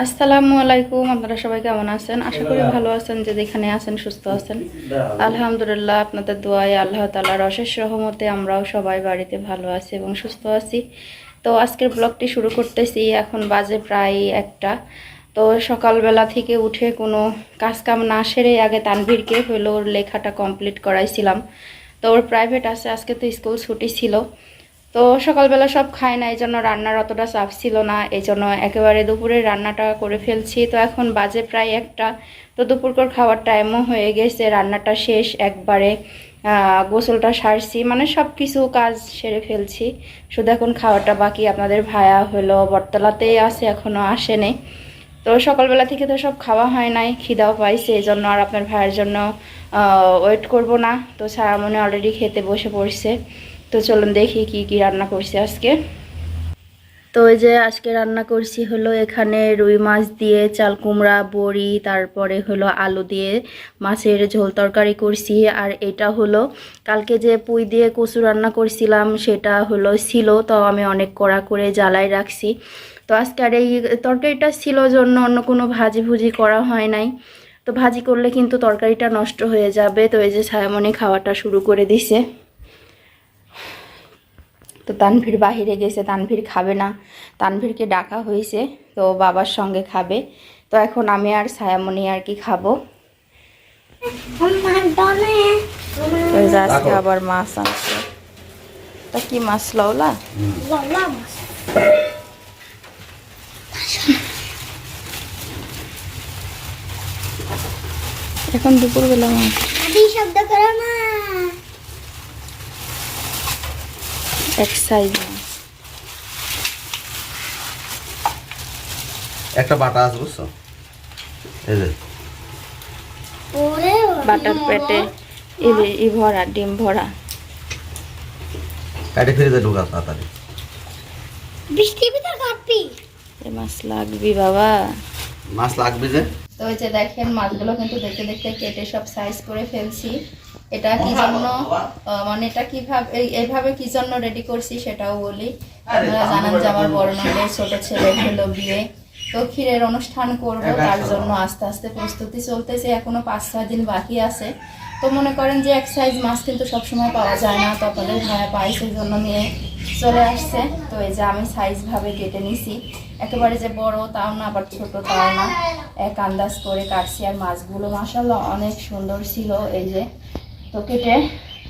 আসসালামু আলাইকুম, আপনারা সবাই কেমন আছেন? আশা করি ভালো আছেন, যে যেখানে আছেন সুস্থ আছেন। আলহামদুলিল্লাহ, আপনাদের দোয়ায় আল্লাহ তালার অশেষ রহমতে আমরাও সবাই বাড়িতে ভালো আছি এবং সুস্থ আছি। তো আজকের ব্লগটি শুরু করতেছি, এখন বাজে প্রায় একটা। তো সকালবেলা থেকে উঠে কোনো কাজকাম না সেরে আগে তানভীরকে হলো ওর লেখাটা কমপ্লিট করাইছিলাম। তো ওর প্রাইভেট আছে, আজকে তো স্কুল ছুটি ছিল। তো সকালবেলা সব খায় না এই জন্য রান্নার অতটা চাপ ছিল না এই জন্য একেবারে দুপুরে রান্নাটা করে ফেলছি। তো এখন বাজে প্রায় একটা, তো দুপুরকর খাওয়ার টাইমও হয়ে গেছে, রান্নাটা শেষ, একবারে গোসলটা সারছি মানে সব কিছু কাজ সেরে ফেলছি। শুধু এখন খাওয়াটা বাকি, আপনাদের ভায়া হলো বটতলাতেই আছে এখনও আসেনি। তো সকালবেলা থেকে তো সব খাওয়া হয় নাই, খিদাও পাইছে এই জন্য আর আপনার ভাইয়ের জন্য ওয়েট করব না। তো সারামনে অলরেডি খেতে বসে পড়ছে। তো চলুন দেখি কি কি রান্না করছি আজকে। তো ওই যে আজকে রান্না করছি হলো এখানে রুই মাছ দিয়ে, চাল কুমড়া, বড়ি, তারপরে হলো আলু দিয়ে মাছের ঝোল তরকারি করছি। আর এটা হলো কালকে যে পুঁই দিয়ে কচু রান্না করছিলাম সেটা হলো ছিল, তো আমি অনেক কড়া করে জ্বালাই রাখছি। তো আজকে আর এই তরকারিটা ছিল জন্য অন্য কোনো ভাজি ভুজি করা হয় নাই। তো ভাজি করলে কিন্তু তরকারিটা নষ্ট হয়ে যাবে, তো এই যে ছায়ামণি খাওয়াটা শুরু করে দিছে। তো তানভীর বাহিরে গেছে তানভীর খাবে না। তানভীরকে ডাকা হয়েছে তো বাবার সঙ্গে খাবে। তো এখন আমি আর ছায়ামণি আর কি খাব। আজকে আবার মাছ আনছে। তা কি মাছ লওলা এখন দুপুরবেলা মাছ। শব্দ করো না। এক সাইজ একটা বাটা আছে বুঝছ? এই যে। বাটার পেটে ই ই ভরা ডিম ভরা। কাটে ফিরে যায় ঢুকা তাড়াতাড়ি। বৃষ্টি ভিতর কাটবি। এ মাছ লাগবি বাবা। মাছ লাগবে যে? তো এই যে দেখেন মাছগুলো কিন্তু দেখতে দেখতে কেটে সব সাইজ করে ফেলছি। এটা কি জন্য মানে এটা কীভাবে এইভাবে কি জন্য রেডি করছি সেটাও বলি। আপনারা জানেন যে আমার বড় নন্দের ছোট ছেলে হলো বিয়ে। তো ক্ষীরের অনুষ্ঠান করব তার জন্য আস্তে আস্তে প্রস্তুতি চলতেছে এখনও পাঁচ ছয় দিন বাকি আছে। তো মনে করেন যে এক সাইজ মাছ কিন্তু সবসময় পাওয়া যায় না তো আপনাদের ভাইয়া পাইসের জন্য নিয়ে চলে আসছে। তো এই যে আমি সাইজ ভাবে কেটে নিছি। একেবারে যে বড় তাও না, আবার ছোট তাও না। এক আন্দাজ করে কাটছি আর মাছগুলো মাসাল্লাহ অনেক সুন্দর ছিল এই যে। তো কেটে,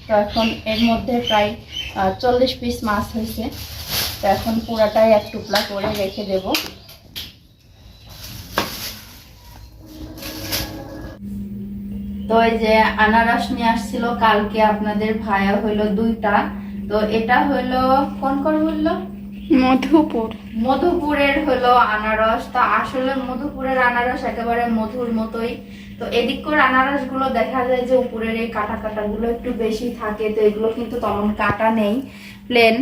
তো এখন এর মধ্যে প্রায় চল্লিশ পিস মাছ হয়েছে। তো এখন পুরাটাই এক টুকলা করে রেখে দেব। তো এই যে আনারস নিয়ে আসছিল, কালকে আপনাদের ভায়া হইল দুইটা। তো এটা হলো কোন কোন হইল মধুপুর। মধুপুরের হলো আনারস। তো আসলে মধুপুরের আনারস একেবারে মধুর মতোই। তো এদিককার আনারসগুলো দেখা যায় যে উপরের এই কাটা কাটা গুলো একটু বেশি থাকে তো এগুলো কিন্তু তেমন কাটা নেই প্লেন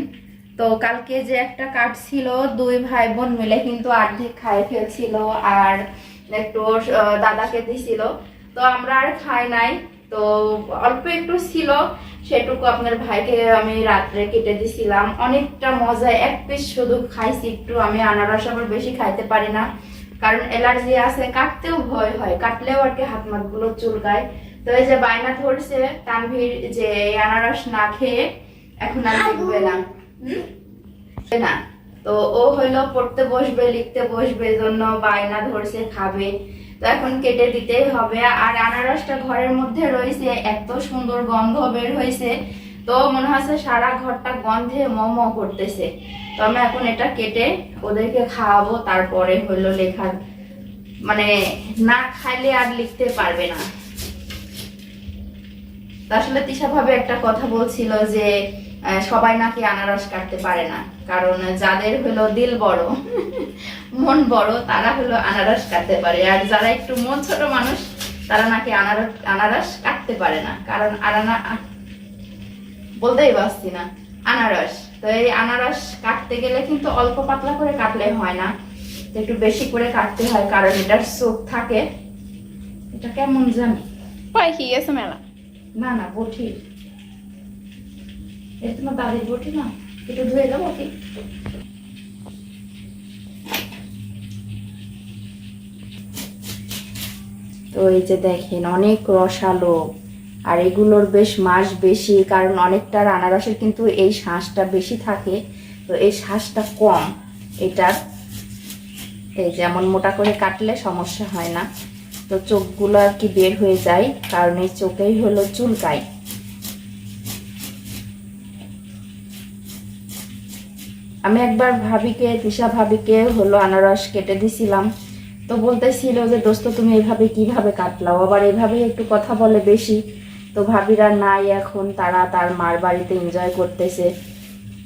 তো কালকে যে একটা কাট ছিল দুই ভাই বোন মিলে কিন্তু অর্ধেক খাই ফেলছিল আর একটু দাদাকে দিছিল। তো আমরা আর খাই নাই। তো অল্প একটু ছিল সেটুকু আপনার ভাইকে আমি রাত্রে কেটে দিছিলাম। অনেকটা মজা এক পিস শুধু খাইছি একটু আমি আনারস আবার বেশি খাইতে পারি না কারণ অ্যালার্জি আছে কাটতেও ভয় হয় কাটলেও আর কি হাত মাতগুলো চুলকায়। তো এই যে বায়না ধরছে তানভীর যে আনারস না খেয়ে এখন আর লিখবে না? না। তো ও হইল পড়তে বসবে লিখতে বসবে জন্য বায়না ধরছে খাবে। তো এখন কেটে দিতেই হবে। আর আনারসটা ঘরের মধ্যে রয়েছে, এত সুন্দর গন্ধ বের হয়েছে। তো মনে হচ্ছে সারা ঘরটা গন্ধে মম করতেছে। তো আমি এখন এটা কেটে ওদেরকে খাওয়াবো, তারপরে হইল লেখার মানে না খাইলে আর লিখতে পারবে না। আসলে তিশা ভাবে একটা কথা বলছিল যে সবাই নাকি আনারস কাটতে পারে না। কারণ যাদের হলো দিল বড় মন বড় তারা হলো আনারস কাটতে পারে। আর যারা একটু মন ছোট মানুষ তারা নাকি আনারস আনারস কাটতে পারে না। কারণ আনানা বলতেই পারছি না আনারস। তো এই আনারস কাটতে গেলে কিন্তু অল্প পাতলা করে কাটলে হয় না। একটু বেশি করে কাটতে হয় কারণ এটার চোখ থাকে। এটা কেমন জানি? পাখি আছে মেলা? না না বটি তোমার দাদির বটি না একটু ধুয়ে তো এই যে দেখেন, অনেক রসালো। আর এগুলোর বেশ মাস বেশি, কারণ অনেকটা আনারসের কিন্তু এই শ্বাসটা বেশি থাকে। তো এই শ্বাসটা কম। এটার এই যেমন মোটা করে কাটলে সমস্যা হয় না। তো চোখগুলো আর কি বের হয়ে যায়, কারণ এই চোখেই হলো চুলকায়। আমি একবার ভাবিকে, তৃষা ভাবিকে, হলো আনারস কেটে দিছিলাম। তো বলতেছিল যে, দোস্ত, তুমি এভাবে কীভাবে কাটলাও? আবার এভাবে একটু কথা বলে বেশি। তো ভাবিরা, নাই এখন, তারা তার মার বাড়িতে এনজয় করতেছে।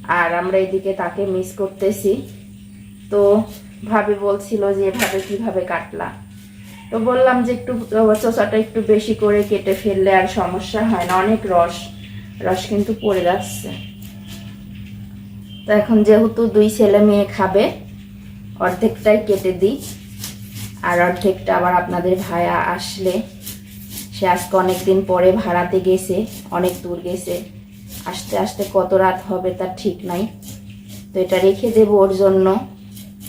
আর আমরা এদিকে তাকে মিস করতেছি। তো ভাবি বলছিল যে, এভাবে কীভাবে কাটলা? তো বললাম যে, একটু চোষাটা একটু বেশি করে কেটে ফেললে আর সমস্যা হয় না, অনেক রস রস কিন্তু পড়ে যাচ্ছে। তো এখন যেহেতু দুই ছেলে মেয়ে খাবে অর্ধেকটাই কেটে দিই। আর অর্ধেকটা আবার আপনাদের ভাইয়া আসলে সে আজকে অনেক দিন পরে ভাড়াতে গেছে অনেক দূর গেছে। আসতে আসতে কত রাত হবে তার ঠিক নাই। তো এটা রেখে দেবো ওর জন্য।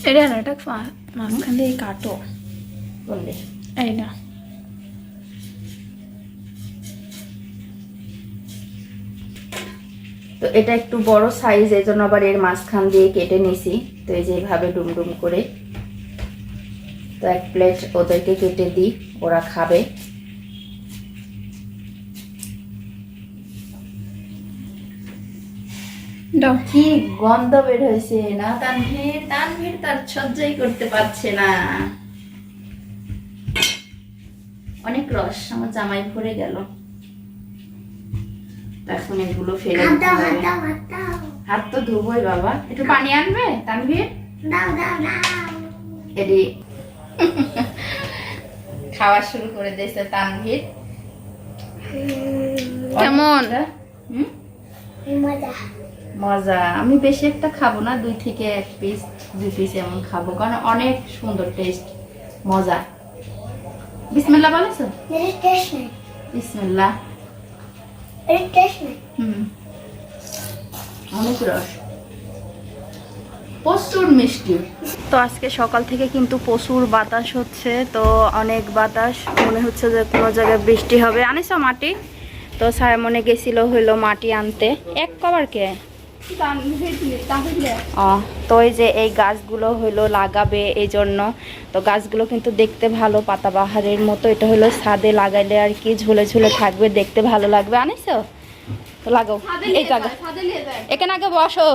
এটা না এটা ফা- মাঝখান দিয়ে কাটো। বললে? এই না। তো এটা একটু বড় সাইজ এই জন্য আবার এর মাঝখান দিয়ে কেটে নিছি। তো এই যে এইভাবে ডুমডুম করে তো এক প্লেট ওদেরকে কেটে দিই ওরা খাবে। কি গন্ধ বের হয়েছে না তানভীর? তানভীর তার সহ্যই করতে পারছে না। অনেক রস আমার জামাই ভরে গেল। এখন এগুলো ফেলে। হাত তো ধুবোই বাবা। একটু পানি আনবে? তানভীর? এডি খাওয়া শুরু করে দিয়েছে তানভীর। কেমন? মজা। আমি বেশি একটা খাব না দুই থেকে এক পিস দুই পিস এমন খাব কারণ অনেক সুন্দর টেস্ট মজা। বিসমিল্লাহ বলেছ? বিসমিল্লাহ হুম। অনেক রস। প্রচুর মিষ্টি। তো আজকে সকাল থেকে কিন্তু প্রচুর বাতাস হচ্ছে তো অনেক বাতাস। মনে হচ্ছে যে কোনো জায়গায় বৃষ্টি হবে। আনিস মাটি? তো সায়মনে গেছিল হইল মাটি আনতে। এক কবার কে? ও, তো এই যে এই গাছগুলো হইল লাগাবে এই জন্য তো গাছগুলো কিন্তু দেখতে ভালো পাতাবাহারের মতো। এটা হলো ছাদে লাগাইলে আর কি ঝুলে ঝুলে থাকবে দেখতে ভালো লাগবে। আনিস তো লাগাও। এই জায়গা। এখানে আগে বসো।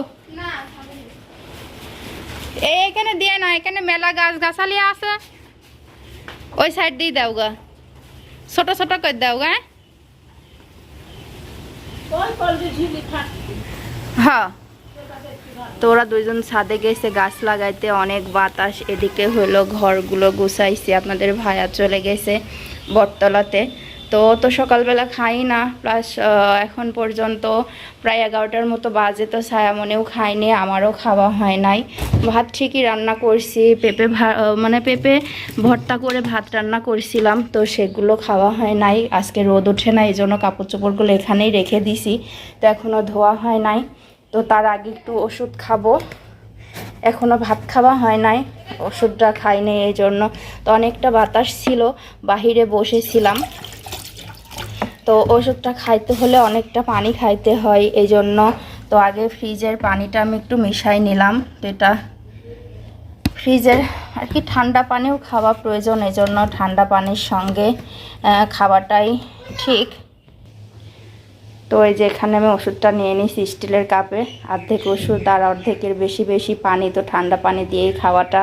এই এখানে দিয়ে না এখানে মেলা গাছ গাছালি আছে। ওই সাইড দিয়ে দাও গা। ছোট ছোট করে দাও গা হ্যাঁ। তো ওরা দুইজন ছাদে গেছে, গাছ লাগাইতে অনেক বাতাস, এদিকে হলো ঘরগুলো গুছাইছে, আপনাদের ভাইয়া চলে গেছে বটতলাতে। তো তো সকালবেলা খাই না, প্লাস এখন পর্যন্ত প্রায় এগারোটার মতো বাজে, তো ছায়ামনেও খাইনি আমারও খাওয়া হয় নাই। ভাত ঠিকই রান্না করছি, পেঁপে মানে পেঁপে ভর্তা করে ভাত রান্না করছিলাম, তো সেগুলো খাওয়া হয় নাই। আজকে রোদ ওঠে না এই জন্য কাপড় চোপড়গুলো এখানেই রেখে দিছি, তো এখনও ধোয়া হয় নাই। তো তার আগে একটু ওষুধ খাব। এখনও ভাত খাওয়া হয় নাই, ওষুধটা খাই খাইনি এই জন্য। তো অনেকটা বাতাস ছিল, বাহিরে বসেছিলাম। তো ওষুধটা খাইতে হলে অনেকটা পানি খাইতে হয় এই জন্য। তো আগে ফ্রিজের পানিটা আমি একটু মিশাই নিলাম, তো এটা ফ্রিজের আর কি ঠান্ডা পানিও খাওয়া প্রয়োজন এই জন্য, ঠান্ডা পানির সঙ্গে খাওয়াটাই ঠিক। তো এই যে এখানে আমি ওষুধটা নিয়ে নিছি স্টিলের কাপে। অর্ধেক ওষুধ আর অর্ধেকের বেশি বেশি পানি, তো ঠান্ডা পানি দিয়েই খাওয়াটা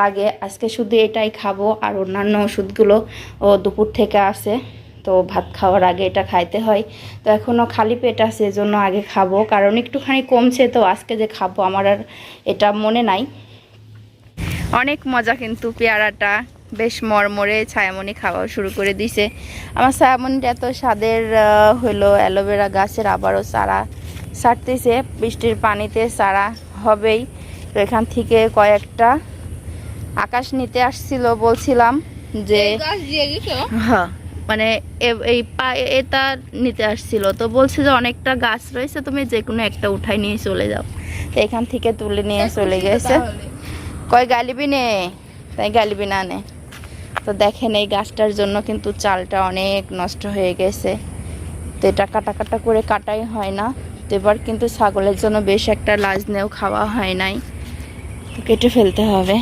লাগে। আজকে শুধু এটাই খাব আর অন্যান্য ওষুধগুলো ও দুপুর থেকে আসে, তো ভাত খাওয়ার আগে এটা খাইতে হয়। তো এখনও খালি পেট আছে, এজন্য আগে খাব। কারণ একটুখানি কমছে, তো আজকে যে খাব, আমার আর এটা মনে নাই। অনেক মজা কিন্তু পেয়ারাটা। বেশ মরমরে ছায়ামণি খাওয়া শুরু করে দিছে। আমার ছায়ামণিটা এত স্বাদের হইল অ্যালোভেরা গাছের আবারও চারা। ছাড়তেছে বৃষ্টির পানিতে চারা হবেই। তো এখান থেকে কয়েকটা আকাশ নিতে আসছিল বলছিলাম যে হ্যাঁ মানে এই এটা নিতে আসছিল। তো বলছে যে অনেকটা গাছ রয়েছে তুমি যে কোনো একটা উঠাই নিয়ে চলে যাও। তো এখান থেকে তুলে নিয়ে চলে গেছে। কয় গালিবি নে তাই গালিবি না নে তো দেখেন এই গাছটার জন্য কিন্তু চালটা অনেক নষ্ট হয়ে গেছে। তো এটা কাটা কাটা করে কাটাই হয় না। তো এবার কিন্তু ছাগলের জন্য বেশ একটা লাজ নেও খাওয়া হয় নাই। তো কেটে ফেলতে হবে।